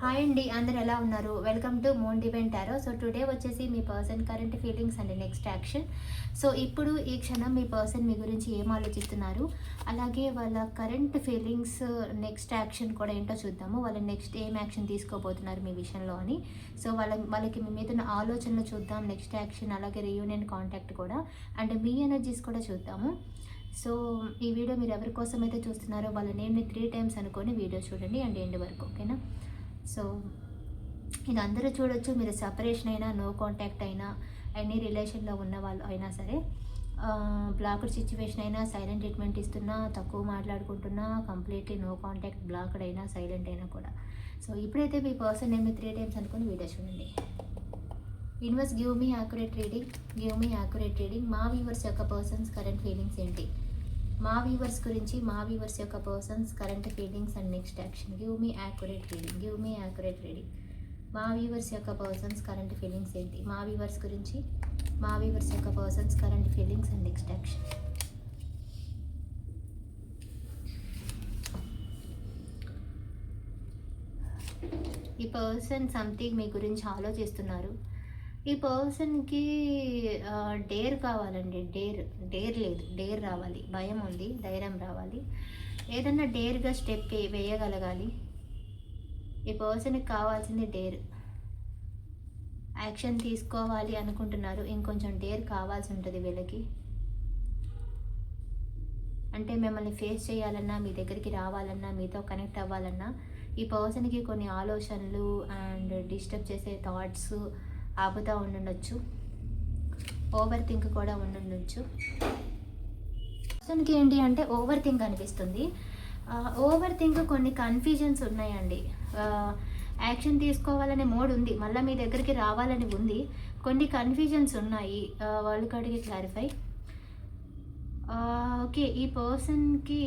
Hi అండి అందరు ఎలా ఉన్నారు? వెల్కమ్ టు మోన్ డివెంట్ టారో సో టుడే వచ్చేసి మీ person current feelings and next action so ఇప్పుడు ఈ క్షణం మీ పర్సన్ మీ గురించి ఏం ఆలోచిస్తున్నారు? అలాగే వాళ్ళ కరెంట్ ఫీలింగ్స్ నెక్స్ట్ యాక్షన్ కూడా ఏంటో చూద్దాము. వాళ్ళ నెక్స్ట్ ఏం యాక్షన్ తీసుకోబోతున్నారు మీ విషయంలో అని. సో వాళ్ళ వాళ్ళకి మీ మీద ఉన్న ఆలోచనలు చూద్దాం నెక్స్ట్ యాక్షన్ అలాగే రియూనియన్ కాంటాక్ట్ కూడా. అండ్ మీ ఎనర్జీస్ కూడా చూద్దాము. సో ఈ వీడియో మీరు ఎవరి కోసం అయితే చూస్తున్నారో వాళ్ళ నేమ్ని త్రీ టైమ్స్ అనుకొని వీడియో చూడండి అండ్ ఎండ్ వరకు ఓకేనా సో ఇది అందరూ చూడొచ్చు. మీరు సపరేషన్ అయినా నో కాంటాక్ట్ అయినా ఎనీ రిలేషన్లో ఉన్న వాళ్ళు అయినా సరే బ్లాక్డ్ సిచ్యువేషన్ అయినా సైలెంట్ ట్రీట్మెంట్ ఇస్తున్నా తక్కువ మాట్లాడుకుంటున్నా కంప్లీట్లీ నో కాంటాక్ట్ బ్లాక్డ్ అయినా సైలెంట్ అయినా కూడా. సో ఇప్పుడైతే మీ పర్సన్ నేమ్ త్రీ టైమ్స్ అనుకుని వీడియో చూడండి. Universe give me accurate reading give me accurate reading. మా వ్యూవర్స్ యొక్క పర్సన్స్ కరెంట్ ఫీలింగ్స్ ఏంటి? మా వ్యూవర్స్ గురించి మా వ్యూవర్స్ యొక్క persons current feelings and next action give me accurate reading give me accurate reading మా వ్యూవర్స్ యొక్క పర్సన్స్ కరెంట్ ఫీలింగ్స్ ఏంటి? మా వ్యూవర్స్ గురించి మా వ్యూవర్స్ యొక్క persons current feelings and next action ఈ పర్సన్ సంథింగ్ మీ గురించి ఆలోచిస్తున్నారు. ఈ పర్సన్కి డేర్ కావాలండి. డేర్ డేర్ లేదు. డేర్ రావాలి. భయం ఉంది. ధైర్యం రావాలి. ఏదన్నా డేర్గా స్టెప్ వేయగలగాలి. ఈ పర్సన్కి కావాల్సింది డేర్. యాక్షన్ తీసుకోవాలి అనుకుంటున్నారు. ఇంకొంచెం డేర్ కావాల్సి ఉంటుంది వీళ్ళకి. అంటే మిమ్మల్ని ఫేస్ చేయాలన్నా మీ దగ్గరికి రావాలన్నా మీతో కనెక్ట్ అవ్వాలన్నా ఈ పర్సన్కి కొన్ని ఆలోచనలు అండ్ డిస్టర్బ్ చేసే థాట్స్ ఆపుతూ ఉండుండొచ్చు. ఓవర్ థింక్ కూడా ఉండుండొచ్చు. పర్సన్కి ఏంటి అంటే ఓవర్ థింక్ అనిపిస్తుంది. ఓవర్ థింక్ కొన్ని కన్ఫ్యూజన్స్ ఉన్నాయండి. యాక్షన్ తీసుకోవాలనే మోడ్ ఉంది. మళ్ళీ మీ దగ్గరికి రావాలని ఉంది. కొన్ని కన్ఫ్యూజన్స్ ఉన్నాయి. వాళ్ళు కడిగి క్లారిఫై ఓకే ఈ పర్సన్కి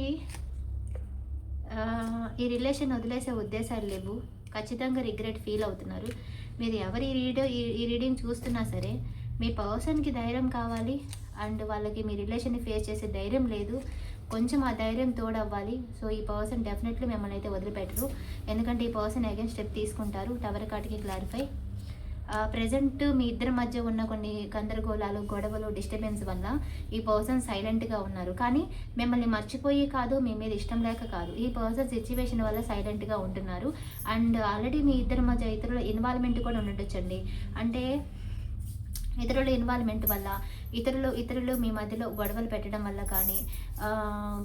ఈ రిలేషన్ వదిలేసే ఉద్దేశాలు లేవు. ఖచ్చితంగా రిగ్రెట్ ఫీల్ అవుతున్నారు. మీరు ఎవరి రీడో ఈ రీడింగ్ చూస్తున్నా సరే మీ పర్సన్కి ధైర్యం కావాలి అండ్ వాళ్ళకి మీ రిలేషన్ని ఫేస్ చేసే ధైర్యం లేదు. కొంచెం ఆ ధైర్యం తోడవ్వాలి. సో ఈ పర్సన్ డెఫినెట్లీ మిమ్మల్ని అయితే వదిలిపెట్టరు. ఎందుకంటే ఈ పర్సన్ అగైన్స్ స్టెప్ తీసుకుంటారు. టవర్ కాటికి క్లారిఫై ప్రజెంట్ మీ ఇద్దరి మధ్య ఉన్న కొన్ని గందరగోళాలు గొడవలు డిస్టర్బెన్స్ వల్ల ఈ పర్సన్ సైలెంట్గా ఉన్నారు. కానీ మిమ్మల్ని మర్చిపోయి కాదు మీ మీద ఇష్టం లేక కాదు. ఈ పర్సన్ సిచ్యువేషన్ వల్ల సైలెంట్గా ఉంటున్నారు. అండ్ ఆల్రెడీ మీ ఇద్దరి మధ్య ఇతరుల ఇన్వాల్వ్మెంట్ కూడా ఉండొచ్చండి. అంటే ఇతరుల ఇన్వాల్వ్మెంట్ వల్ల ఇతరులు ఇతరులు మీ మధ్యలో గొడవలు పెట్టడం వల్ల కానీ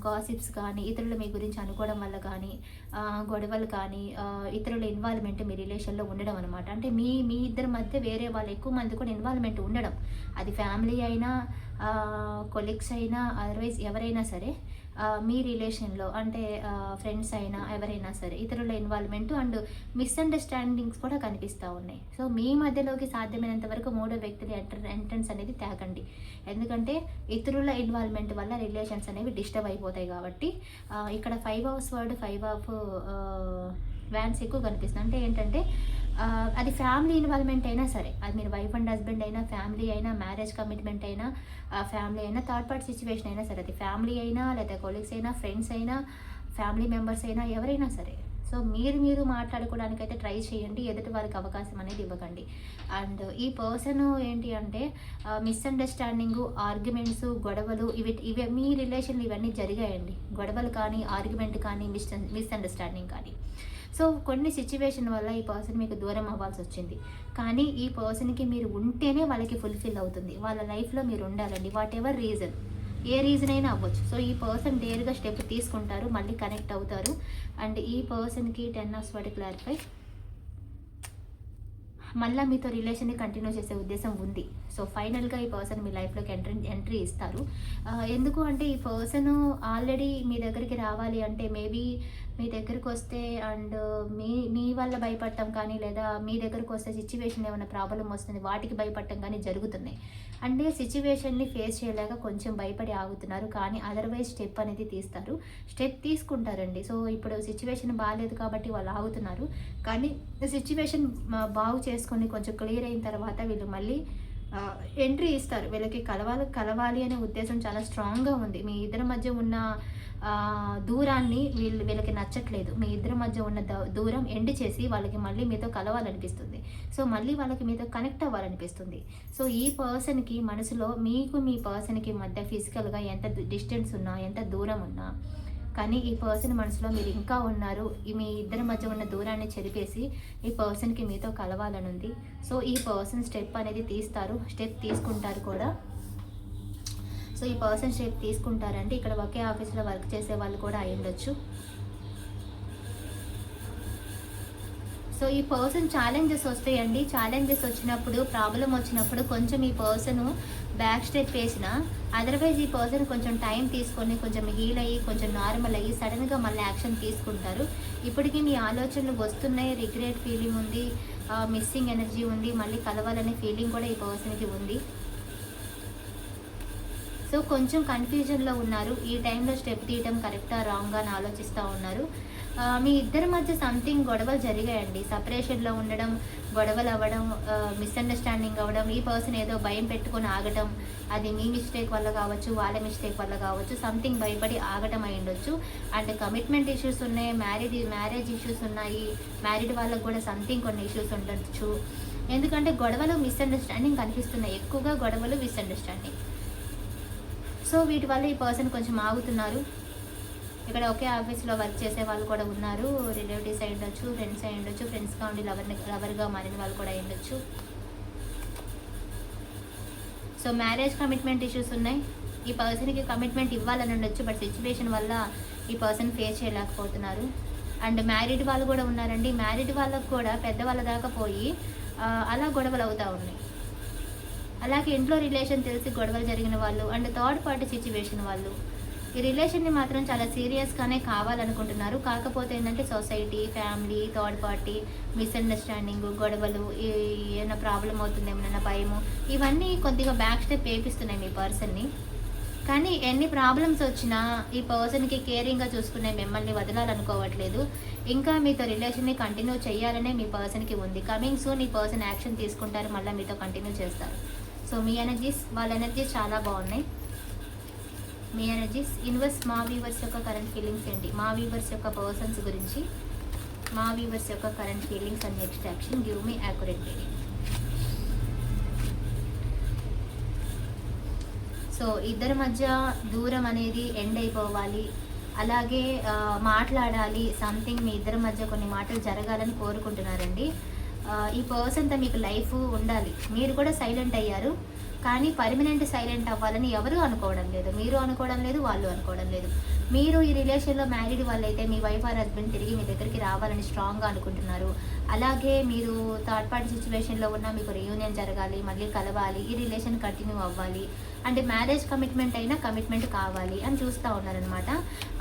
గాసిప్స్ కానీ ఇతరులు మీ గురించి అనుకోవడం వల్ల కానీ గొడవలు కానీ ఇతరుల ఇన్వాల్వ్మెంట్ మీ రిలేషన్లో ఉండడం అనమాట అంటే మీ మీ ఇద్దరి మధ్య వేరే వాళ్ళు ఎక్కువ మంది కూడా ఇన్వాల్వ్మెంట్ ఉండడం. అది ఫ్యామిలీ అయినా కొలీగ్స్ అయినా అదర్వైజ్ ఎవరైనా సరే మీ రిలేషన్లో అంటే ఫ్రెండ్స్ అయినా ఎవరైనా సరే ఇతరుల ఇన్వాల్వ్మెంట్ అండ్ మిస్అండర్స్టాండింగ్స్ కూడా కనిపిస్తూ ఉన్నాయి. సో మీ మధ్యలోకి సాధ్యమైనంత వరకు మూడో వ్యక్తులు ఎంటర్ ఎంట్రన్స్ అనేది తేకండి ఎందుకంటే ఇతరుల ఇన్వాల్వ్మెంట్ వల్ల రిలేషన్స్ అనేవి డిస్టర్బ్ అయిపోతాయి కాబట్టి ఇక్కడ five hours word five of wands ఎక్కువ కనిపిస్తుంది. అంటే ఏంటంటే అది ఫ్యామిలీ ఇన్వాల్వ్మెంట్ అయినా సరే. అది మీరు వైఫ్ అండ్ హస్బెండ్ అయినా ఫ్యామిలీ అయినా మ్యారేజ్ కమిట్మెంట్ అయినా ఫ్యామిలీ అయినా థర్డ్ పార్టీ సిచ్యువేషన్ అయినా సరే. అది ఫ్యామిలీ అయినా లేదా కొలీగ్స్ అయినా ఫ్రెండ్స్ అయినా ఫ్యామిలీ మెంబర్స్ అయినా ఎవరైనా సరే. సో మీరు మీరు మాట్లాడుకోవడానికి అయితే ట్రై చేయండి. ఎదుటి వారికి అవకాశం అనేది ఇవ్వకండి. అండ్ ఈ పర్సన్ ఏంటి అంటే మిస్అండర్స్టాండింగ్ ఆర్గ్యుమెంట్స్ గొడవలు ఇవి ఇవి మీ రిలేషన్లు ఇవన్నీ జరిగాయండి. గొడవలు కానీ ఆర్గ్యుమెంట్ కానీ మిస్ మిస్అండర్స్టాండింగ్ కానీ. సో కొన్ని సిచ్యువేషన్ వల్ల ఈ పర్సన్ మీకు దూరం అవ్వాల్సి వచ్చింది. కానీ ఈ పర్సన్కి మీరు ఉంటేనే వాళ్ళకి ఫుల్ఫిల్ అవుతుంది. వాళ్ళ లైఫ్లో మీరు ఉండాలండి. వాట్ ఎవర్ రీజన్ ఏ రీజన్ అయినా అవ్వచ్చు. సో ఈ పర్సన్ డేర్గా స్టెప్ తీసుకుంటారు మళ్ళీ కనెక్ట్ అవుతారు. అండ్ ఈ పర్సన్కి టెన్ ఆఫ్ వాటి క్లారిఫై మళ్ళీ మీతో రిలేషన్ని కంటిన్యూ చేసే ఉద్దేశం ఉంది. సో ఫైనల్గా ఈ పర్సన్ మీ లైఫ్లోకి ఎంట్రీ ఎంట్రీ ఇస్తారు. ఎందుకు అంటే ఈ పర్సన్ ఆల్రెడీ మీ దగ్గరికి రావాలి అంటే మేబీ మీ దగ్గరికి వస్తే అండ్ మీ మీ వల్ల భయపడటం కానీ లేదా మీ దగ్గరకు వస్తే సిచ్యువేషన్ ఏమైనా ప్రాబ్లం వస్తుంది వాటికి భయపడటం కానీ జరుగుతున్నాయి. అంటే సిచ్యువేషన్ని ఫేస్ చేయలేక కొంచెం భయపడి ఆగుతున్నారు కానీ అదర్వైజ్ స్టెప్ అనేది తీస్తారు. స్టెప్ తీసుకుంటారండి. సో ఇప్పుడు సిచ్యువేషన్ బాగాలేదు కాబట్టి వాళ్ళు ఆగుతున్నారు. కానీ సిచ్యువేషన్ బాగు చేసుకొని కొంచెం క్లియర్ అయిన తర్వాత వీళ్ళు మళ్ళీ ఎంట్రీ ఇస్తారు. వీళ్ళకి కలవాలి కలవాలి అనే ఉద్దేశం చాలా స్ట్రాంగ్గా ఉంది. మీ ఇద్దరి మధ్య ఉన్న దూరాన్ని వీళ్ళు వీళ్ళకి నచ్చట్లేదు. మీ ఇద్దరి మధ్య ఉన్న ద- దూరం ఎండ్ చేసి వాళ్ళకి మళ్ళీ మీతో కలవాలనిపిస్తుంది. సో మళ్ళీ వాళ్ళకి మీతో కనెక్ట్ అవ్వాలనిపిస్తుంది. సో ఈ పర్సన్కి మనసులో మీకు మీ పర్సన్కి మధ్య ఫిజికల్గా ఎంత డిస్టెన్స్ ఉన్నా ఎంత దూరం ఉన్నా కానీ ఈ పర్సన్ మనసులో మీరు ఇంకా ఉన్నారు మీ ఇద్దరి మధ్య ఉన్న దూరాన్ని చెరిపేసి ఈ పర్సన్కి మీతో కలవాలని ఉంది సో ఈ పర్సన్ స్టెప్ అనేది తీస్తారు. స్టెప్ తీసుకుంటారు కూడా. సో ఈ పర్సన్ షేప్ తీసుకుంటారంటే ఇక్కడ ఒకే ఆఫీస్లో వర్క్ చేసే వాళ్ళు కూడా అయి ఉండొచ్చు. సో ఈ పర్సన్ ఛాలెంజెస్ వస్తాయండి. ఛాలెంజెస్ వచ్చినప్పుడు ప్రాబ్లం వచ్చినప్పుడు కొంచెం ఈ పర్సన్ బ్యాక్ స్టెప్ వేసిన అదర్వైజ్ ఈ పర్సన్ కొంచెం టైం తీసుకొని కొంచెం హీల్ అయ్యి కొంచెం నార్మల్ అయ్యి సడన్గా మళ్ళీ యాక్షన్ తీసుకుంటారు. ఇప్పటికీ మీ ఆలోచనలు వస్తున్నాయి రిగ్రెట్ ఫీలింగ్ ఉంది మిస్సింగ్ ఎనర్జీ ఉంది మళ్ళీ కలవాలనే ఫీలింగ్ కూడా ఈ పర్సన్కి ఉంది. సో కొంచెం కన్ఫ్యూజన్లో ఉన్నారు. ఈ టైంలో స్టెప్ తీయటం కరెక్టా రాంగ్గా అని ఆలోచిస్తూ ఉన్నారు. మీ ఇద్దరి మధ్య సంథింగ్ గొడవలు జరిగాయండి. సపరేషన్లో ఉండడం గొడవలు అవ్వడం మిస్అండర్స్టాండింగ్ అవ్వడం ఈ పర్సన్ ఏదో భయం పెట్టుకొని ఆగటం అది మీ మిస్టేక్ వల్ల కావచ్చు వాళ్ళ మిస్టేక్ వల్ల కావచ్చు సంథింగ్ భయపడి ఆగటం అయి ఉండొచ్చు. అండ్ కమిట్మెంట్ ఇష్యూస్ ఉన్నాయి మ్యారీడ్ మ్యారేజ్ ఇష్యూస్ ఉన్నాయి మ్యారీడ్ వాళ్ళకు కూడా సంథింగ్ కొన్ని ఇష్యూస్ ఉండొచ్చు. ఎందుకంటే గొడవలు మిస్అండర్స్టాండింగ్ కనిపిస్తున్నాయి. ఎక్కువగా గొడవలు మిస్అండర్స్టాండింగ్ సో వీటి వల్ల ఈ పర్సన్ కొంచెం ఆగుతున్నారు. ఇక్కడ ఒకే ఆఫీస్లో వర్క్ చేసే వాళ్ళు కూడా ఉన్నారు. రిలేటివ్స్ అయి ఉండొచ్చు ఫ్రెండ్స్ అయి ఉండొచ్చు ఫ్రెండ్స్గా ఉండి లవర్ని లవర్గా మారిన వాళ్ళు కూడా అయ్యుండొచ్చు ఉండొచ్చు. సో మ్యారేజ్ కమిట్మెంట్ ఇష్యూస్ ఉన్నాయి. ఈ పర్సన్కి కమిట్మెంట్ ఇవ్వాలని ఉండొచ్చు బట్ సిచ్యువేషన్ వల్ల ఈ పర్సన్ ఫేస్ చేయలేకపోతున్నారు. అండ్ మ్యారీడ్ వాళ్ళు కూడా ఉన్నారండి. మ్యారీడ్ వాళ్ళకు కూడా పెద్దవాళ్ళ దాకా పోయి అలా గొడవలు అవుతూ ఉన్నాయి. అలాగే ఇంట్లో రిలేషన్ తెలిసి గొడవలు జరిగిన వాళ్ళు అండ్ థర్డ్ పార్టీ సిచ్యువేషన్ వాళ్ళు. ఈ రిలేషన్ని మాత్రం చాలా సీరియస్గానే కావాలనుకుంటున్నారు. కాకపోతే ఏంటంటే society family third party misunderstanding గొడవలు ఏమైనా ప్రాబ్లం అవుతుంది ఏమైనా భయము ఇవన్నీ కొద్దిగా బ్యాక్ స్టెప్ వేపిస్తున్నాయి మీ పర్సన్ని కానీ ఎన్ని ప్రాబ్లమ్స్ వచ్చినా ఈ పర్సన్కి కేరింగ్గా చూసుకునే మిమ్మల్ని వదలాలనుకోవట్లేదు. ఇంకా మీతో రిలేషన్ని కంటిన్యూ చేయాలనే మీ పర్సన్కి ఉంది. కమింగ్ సూన్ ఈ పర్సన్ యాక్షన్ తీసుకుంటారు మళ్ళీ మీతో కంటిన్యూ చేస్తారు. సో మీ ఎనర్జీస్ వాళ్ళ ఎనర్జీస్ చాలా బాగున్నాయి. మీ ఎనర్జీస్ ఇన్వర్స్ మా వీవర్స్ యొక్క కరెంట్ ఫీలింగ్స్ ఏంటి? మా వీవర్స్ యొక్క పర్సన్స్ గురించి మా వీవర్స్ యొక్క current feelings and next action give me accurate so ఇద్దరి మధ్య దూరం అనేది ఎండ్ అయిపోవాలి. అలాగే మాట్లాడాలి సంథింగ్ మీ ఇద్దరి మధ్య కొన్ని మాటలు జరగాలని కోరుకుంటున్నారండి. ఈ పర్సన్తో మీకు లైఫ్ ఉండాలి. మీరు కూడా సైలెంట్ అయ్యారు. కానీ పర్మనెంట్ సైలెంట్ అవ్వాలని ఎవరు అనుకోవడం లేదు. మీరు అనుకోవడం లేదు వాళ్ళు అనుకోవడం లేదు. మీరు ఈ రిలేషన్లో మ్యారీడ్ వాళ్ళైతే మీ వైఫ్ ఆర్ హస్బెండ్ తిరిగి మీ దగ్గరికి రావాలని స్ట్రాంగ్గా అనుకుంటున్నారు. అలాగే మీరు థర్డ్ పార్టీ సిచ్యువేషన్లో ఉన్న మీకు రియూనియన్ జరగాలి మళ్ళీ కలవాలి ఈ రిలేషన్ కంటిన్యూ అవ్వాలి. అంటే మ్యారేజ్ కమిట్మెంట్ అయినా కమిట్మెంట్ కావాలి అని చూస్తూ ఉన్నారనమాట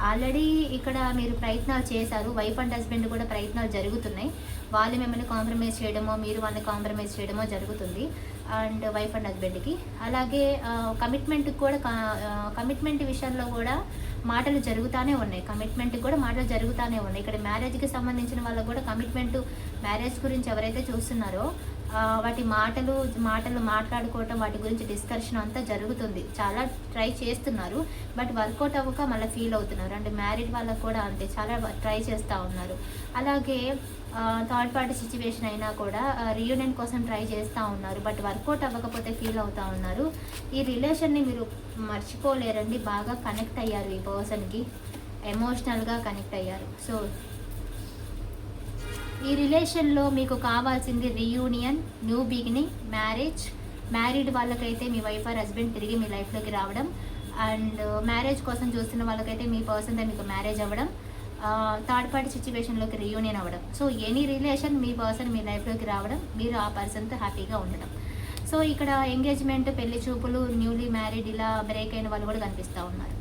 ఆల్రెడీ ఇక్కడ మీరు ప్రయత్నాలు చేశారు. వైఫ్ అండ్ హస్బెండ్ కూడా ప్రయత్నాలు జరుగుతున్నాయి. వాళ్ళు మిమ్మల్ని కాంప్రమైజ్ చేయడమో మీరు వాళ్ళని కాంప్రమైజ్ చేయడమో జరుగుతుంది. అండ్ వైఫ్ అండ్ హస్బెండ్కి. అలాగే కమిట్మెంట్ కూడా కమిట్మెంట్ విషయంలో కూడా మాటలు జరుగుతూనే ఉన్నాయి. కమిట్మెంట్ కూడా మాటలు జరుగుతూనే ఉన్నాయి. ఇక్కడ మ్యారేజ్కి సంబంధించిన వాళ్ళకు కూడా కమిట్మెంట్ మ్యారేజ్ గురించి ఎవరైతే చూస్తున్నారో వాటి మాటలు మాటలు మాట్లాడుకోవటం వాటి గురించి డిస్కషన్ అంతా జరుగుతుంది. చాలా ట్రై చేస్తున్నారు బట్ వర్కౌట్ అవ్వక మళ్ళీ ఫీల్ అవుతున్నారు. అంటే మ్యారీడ్ వాళ్ళకు కూడా అంతే చాలా ట్రై చేస్తూ ఉన్నారు. అలాగే థర్డ్ పార్టీ సిచ్యువేషన్ అయినా కూడా రియూనియన్ కోసం ట్రై చేస్తూ ఉన్నారు బట్ వర్కౌట్ అవ్వకపోతే ఫీల్ అవుతూ ఉన్నారు. ఈ రిలేషన్ని మీరు మర్చిపోలేరండి బాగా కనెక్ట్ అయ్యారు ఈ పర్సన్కి ఎమోషనల్గా కనెక్ట్ అయ్యారు. సో ఈ రిలేషన్లో మీకు కావాల్సింది reunion new beginning marriage married వాళ్ళకైతే మీ వైఫ్ ఆర్ హస్బెండ్ తిరిగి మీ లైఫ్లోకి రావడం. అండ్ మ్యారేజ్ uh, కోసం చూస్తున్న వాళ్ళకైతే మీ పర్సన్తో మీకు మ్యారేజ్ అవ్వడం. థర్డ్ పార్టీ సిచ్యువేషన్లోకి రీయూనియన్ అవ్వడం. సో ఎనీ రిలేషన్ మీ పర్సన్ మీ లైఫ్లోకి రావడం మీరు ఆ పర్సన్తో హ్యాపీగా ఉండడం. సో ఇక్కడ ఎంగేజ్మెంట్ పెళ్ళి చూపులు న్యూలీ మ్యారీడ్ ఇలా బ్రేక్ అయిన వాళ్ళు కూడా కనిపిస్తూ ఉన్నారు.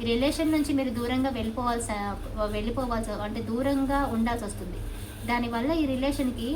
ఈ రిలేషన్ నుంచి మీరు దూరంగా వెళ్ళిపోవాల్సి వెళ్ళిపోవాల్సి అంటే దూరంగా ఉండాల్సి వస్తుంది. దానివల్ల ఈ రిలేషన్కి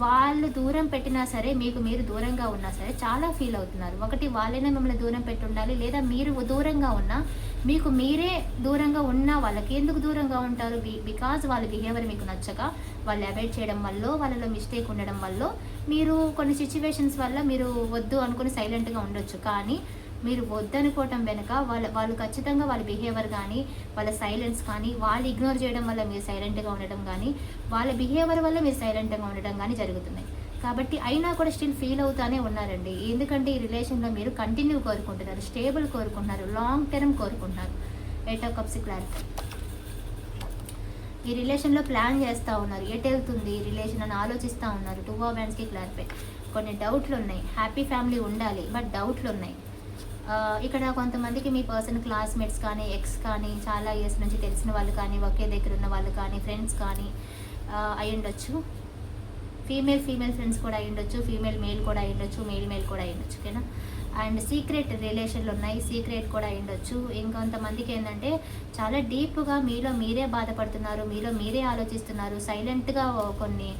వాళ్ళు దూరం పెట్టినా సరే మీకు మీరు దూరంగా ఉన్నా సరే చాలా ఫీల్ అవుతున్నారు. ఒకటి వాళ్ళైనా మిమ్మల్ని దూరం పెట్టి ఉండాలి లేదా మీరు దూరంగా ఉన్నా మీకు మీరే దూరంగా ఉన్నా వాళ్ళకి ఎందుకు దూరంగా ఉంటారు? బికాజ్ వాళ్ళ బిహేవియర్ మీకు నచ్చక వాళ్ళు అవాయిడ్ చేయడం వల్ల వాళ్ళలో మిస్టేక్ ఉండడం వల్ల మీరు కొన్ని సిచ్యువేషన్స్ వల్ల మీరు వద్దు అనుకుని సైలెంట్గా ఉండొచ్చు. కానీ మీరు వద్దనుకోవటం వెనుక వాళ్ళ వాళ్ళు ఖచ్చితంగా వాళ్ళ బిహేవియర్ కానీ వాళ్ళ సైలెన్స్ కానీ వాళ్ళు ఇగ్నోర్ చేయడం వల్ల మీరు సైలెంట్గా ఉండడం కానీ వాళ్ళ బిహేవియర్ వల్ల మీరు సైలెంట్గా ఉండడం కానీ జరుగుతున్నాయి. కాబట్టి అయినా కూడా స్టిల్ ఫీల్ అవుతానే ఉన్నారండి. ఎందుకంటే ఈ రిలేషన్లో మీరు కంటిన్యూ కోరుకుంటున్నారు స్టేబుల్ కోరుకుంటున్నారు లాంగ్ టర్మ్ కోరుకుంటున్నారు. ఎయిట్ ఆఫ్ కప్స్ క్లారిఫై ఈ రిలేషన్లో ప్లాన్ చేస్తూ ఉన్నారు. ఎటు వెళ్తుంది ఈ రిలేషన్ అని ఆలోచిస్తూ ఉన్నారు. టూ ఆఫ్ హ్యాండ్స్కి క్లారిఫై కొన్ని డౌట్లు ఉన్నాయి. హ్యాపీ ఫ్యామిలీ ఉండాలి బట్ డౌట్లు ఉన్నాయి. ఇక్కడ కొంతమందికి మీ పర్సన్ క్లాస్మేట్స్ కానీ ఎక్స్ కానీ చాలా ఇయర్స్ నుంచి తెలిసిన వాళ్ళు కానీ ఒకే దగ్గర ఉన్న వాళ్ళు కానీ ఫ్రెండ్స్ కానీ అయి ఉండొచ్చు. ఫీమేల్ ఫీమేల్ ఫ్రెండ్స్ కూడా అయి ఉండొచ్చు. ఫీమేల్ మేల్ కూడా అయి ఉండొచ్చు. మేల్ మేల్ కూడా అయి ఉండొచ్చు. ఓకేనా? అండ్ సీక్రెట్ రిలేషన్లు ఉన్నాయి. సీక్రెట్ కూడా అయ్యుండొచ్చు ఉండొచ్చు. ఇంకొంతమందికి ఏంటంటే చాలా డీప్గా మీలో మీరే బాధపడుతున్నారు. మీలో మీరే ఆలోచిస్తున్నారు. సైలెంట్గా కొన్ని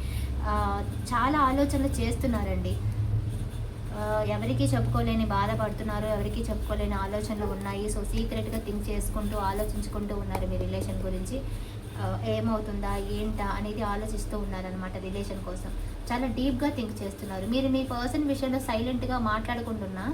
చాలా ఆలోచనలు చేస్తున్నారండి. ఎవరికి చెప్పుకోలేని బాధపడుతున్నారు ఎవరికి చెప్పుకోలేని ఆలోచనలు ఉన్నాయి. సో సీక్రెట్గా థింక్ చేసుకుంటూ ఆలోచించుకుంటూ ఉన్నారు మీ రిలేషన్ గురించి. ఏమవుతుందా ఏంటా అనేది ఆలోచిస్తూ ఉన్నారనమాట రిలేషన్ కోసం. చాలా డీప్గా థింక్ చేస్తున్నారు. మీరు మీ పర్సన్ విషయంలో సైలెంట్గా మాట్లాడుకుంటున్నా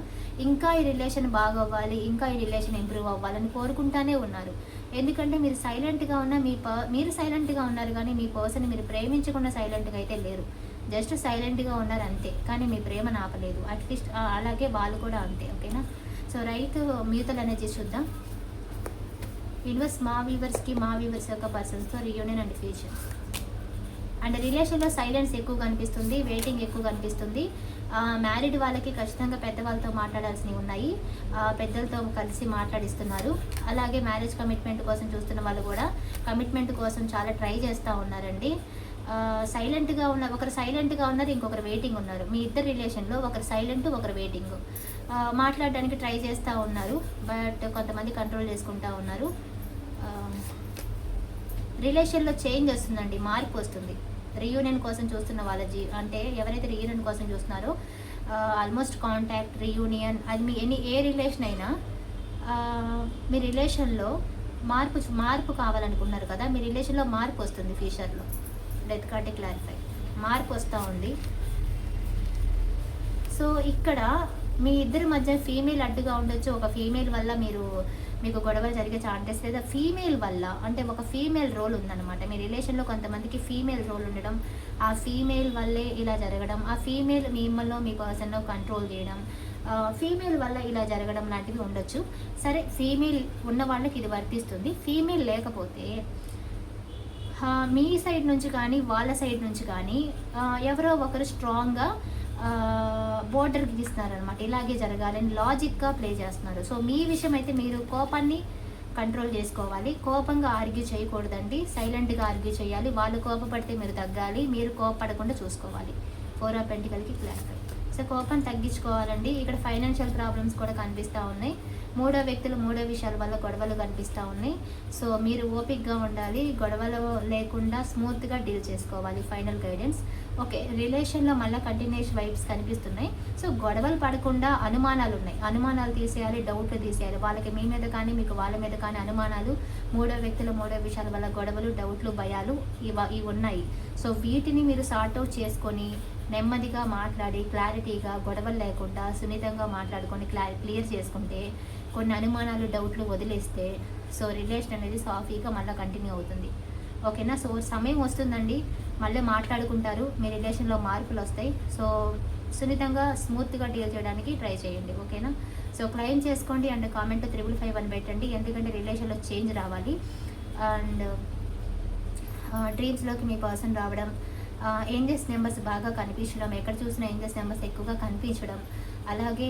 ఇంకా ఈ రిలేషన్ బాగవ్వాలి ఇంకా ఈ రిలేషన్ ఇంప్రూవ్ అవ్వాలని కోరుకుంటానే ఉన్నారు. ఎందుకంటే మీరు సైలెంట్గా ఉన్న మీ ప మీరు సైలెంట్గా ఉన్నారు కానీ మీ పర్సన్ మీరు ప్రేమించకుండా సైలెంట్గా అయితే లేరు. జస్ట్ సైలెంట్గా ఉన్నారు అంతే. కానీ మీ ప్రేమను ఆపలేదు అట్లీస్ట్ అలాగే వాళ్ళు కూడా అంతే ఓకేనా సో రైతు మ్యూతల్ అనేది చూద్దాం. యూనివర్స్ మా వీవర్స్కి మా వీవర్స్ యొక్క పర్సన్స్తో రియూనియన్ అండ్ ఫ్యూచర్ అండ్ రిలేషన్లో సైలెన్స్ ఎక్కువ కనిపిస్తుంది వెయిటింగ్ ఎక్కువ కనిపిస్తుంది. మ్యారీడ్ వాళ్ళకి ఖచ్చితంగా పెద్దవాళ్ళతో మాట్లాడాల్సినవి ఉన్నాయి. పెద్దలతో కలిసి మాట్లాడిస్తున్నారు. అలాగే మ్యారేజ్ కమిట్మెంట్ కోసం చూస్తున్న వాళ్ళు కూడా కమిట్మెంట్ కోసం చాలా ట్రై చేస్తూ ఉన్నారండి. సైలెంట్గా ఉన్న ఒకరు సైలెంట్గా ఉన్నారు ఇంకొకరు వెయిటింగ్ ఉన్నారు. మీ ఇద్దరు రిలేషన్లో ఒకరు సైలెంట్ ఒకరు వెయిటింగ్ మాట్లాడడానికి ట్రై చేస్తూ ఉన్నారు బట్ కొంతమంది కంట్రోల్ చేసుకుంటూ ఉన్నారు. రిలేషన్లో చేంజ్ వస్తుందండి మార్పు వస్తుంది. రీయూనియన్ కోసం చూస్తున్న వాళ్ళ జీ అంటే ఎవరైతే రీయూనియన్ కోసం చూస్తున్నారో ఆల్మోస్ట్ కాంటాక్ట్ రీయూనియన్ అది మీ ఎనీ ఏ రిలేషన్ అయినా మీ రిలేషన్లో మార్పు మార్పు కావాలనుకున్నారు కదా మీ రిలేషన్లో మార్పు వస్తుంది ఫ్యూచర్లో డెత్ కార్టే క్లారిఫై. మార్క్ వస్తూ ఉంది. సో ఇక్కడ మీ ఇద్దరి మధ్య ఫీమేల్ అడ్డుగా ఉండొచ్చు. ఒక ఫీమేల్ వల్ల మీరు మీకు గొడవలు జరిగే ఛాన్సెస్ లేదా ఫీమేల్ వల్ల అంటే ఒక ఫీమేల్ రోల్ ఉందన్నమాట. మీ రిలేషన్లో కొంతమందికి ఫీమేల్ రోల్ ఉండడం ఆ ఫీమేల్ వల్లే ఇలా జరగడం ఆ ఫీమేల్ మిమ్మల్ని మీ పర్సన్లో కంట్రోల్ చేయడం ఫీమేల్ వల్ల ఇలా జరగడం లాంటివి ఉండొచ్చు. సరే ఫీమేల్ ఉన్న వాళ్ళకి ఇది వర్తిస్తుంది. ఫీమేల్ లేకపోతే మీ సైడ్ నుంచి కానీ వాళ్ళ సైడ్ నుంచి కానీ ఎవరో ఒకరు స్ట్రాంగ్గా బోర్డర్ గీస్తున్నారనమాట ఇలాగే జరగాలని లాజిక్గా ప్లే చేస్తున్నారు. సో మీ విషయం అయితే మీరు కోపాన్ని కంట్రోల్ చేసుకోవాలి. కోపంగా ఆర్గ్యూ చేయకూడదండి. సైలెంట్గా ఆర్గ్యూ చేయాలి. వాళ్ళు కోపపడితే మీరు తగ్గాలి. మీరు కోపపడకుండా చూసుకోవాలి. ఫోర్ ఆఫ్ పెంటికల్కి క్లారిఫై సో కోపం తగ్గించుకోవాలండి. ఇక్కడ ఫైనాన్షియల్ ప్రాబ్లమ్స్ కూడా కనిపిస్తూ ఉన్నాయి. మూడో వ్యక్తులు మూడో విషయాల వల్ల గొడవలు కనిపిస్తూ ఉన్నాయి. సో మీరు ఓపిక్గా ఉండాలి గొడవలు లేకుండా స్మూత్గా డీల్ చేసుకోవాలి ఫైనల్ గైడెన్స్. ఓకే రిలేషన్లో మళ్ళీ కంటిన్యూస్ వైబ్స్ కనిపిస్తున్నాయి. సో గొడవలు పడకుండా అనుమానాలు ఉన్నాయి. అనుమానాలు తీసేయాలి డౌట్లు తీసేయాలి. వాళ్ళకి మీ మీద కానీ మీకు వాళ్ళ మీద కానీ అనుమానాలు మూడో వ్యక్తులు మూడో విషయాల వల్ల గొడవలు డౌట్లు భయాలు ఇవ ఇవి ఉన్నాయి. సో వీటిని మీరు సార్ట్ అవుట్ చేసుకొని నెమ్మదిగా మాట్లాడి క్లారిటీగా గొడవలు లేకుండా సున్నితంగా మాట్లాడుకొని క్లా క్లియర్ చేసుకుంటే కొన్ని అనుమానాలు డౌట్లు వదిలేస్తే సో రిలేషన్ అనేది సాఫీగా మళ్ళీ కంటిన్యూ అవుతుంది. ఓకేనా? సో సమయం వస్తుందండి. మళ్ళీ మాట్లాడుకుంటారు. మీ రిలేషన్లో మార్పులు వస్తాయి. సో సున్నితంగా స్మూత్గా డీల్ చేయడానికి ట్రై చేయండి. ఓకేనా? సో క్లెయిమ్ చేసుకోండి అండ్ కామెంట్ త్రిబుల్ ఫైవ్ అని పెట్టండి. ఎందుకంటే రిలేషన్లో చేంజ్ రావాలి. అండ్ డ్రీమ్స్లోకి మీ పర్సన్ రావడం ఏంజెస్ నెంబర్స్ బాగా కనిపించడం ఎక్కడ చూసినా ఏంజెస్ నెంబర్స్ ఎక్కువగా కనిపించడం అలాగే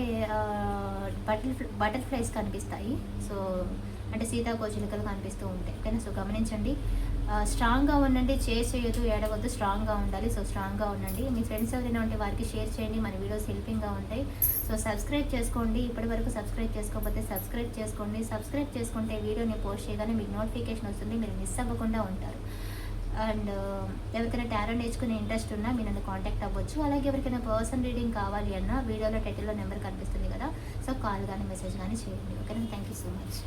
బటర్ బటర్ఫ్లైస్ కనిపిస్తాయి. సో అంటే సీతాకోచిలుకలు కనిపిస్తూ ఉంటాయి. ఓకేనా? సో గమనించండి. స్ట్రాంగ్గా ఉండండి షేర్ చేయొద్దు ఏడవద్దు స్ట్రాంగ్గా ఉండాలి. సో స్ట్రాంగ్గా ఉండండి. మీ ఫ్రెండ్స్ ఎవరైనా ఉంటే వారికి షేర్ చేయండి. మన వీడియోస్ హెల్పింగ్గా ఉంటాయి. సో సబ్స్క్రైబ్ చేసుకోండి. ఇప్పటి వరకు సబ్స్క్రైబ్ చేసుకోకపోతే సబ్స్క్రైబ్ చేసుకోండి. సబ్స్క్రైబ్ చేసుకుంటే వీడియోని పోస్ట్ చేయగానే మీకు నోటిఫికేషన్ వస్తుంది. మీరు మిస్ అవ్వకుండా ఉంటారు. అండ్ ఎవరికైనా టారో నేర్చుకునే ఇంట్రెస్ట్ ఉన్నా మీరు నన్ను కాంటాక్ట్ అవ్వచ్చు. అలాగే ఎవరికైనా పర్సన్ రీడింగ్ కావాలి అన్నా వీడియోలో టైటిల్లో నెంబర్ కనిపిస్తుంది కదా సో కాల్ కానీ మెసేజ్ కానీ చేయండి. ఓకేనా? Thank you so much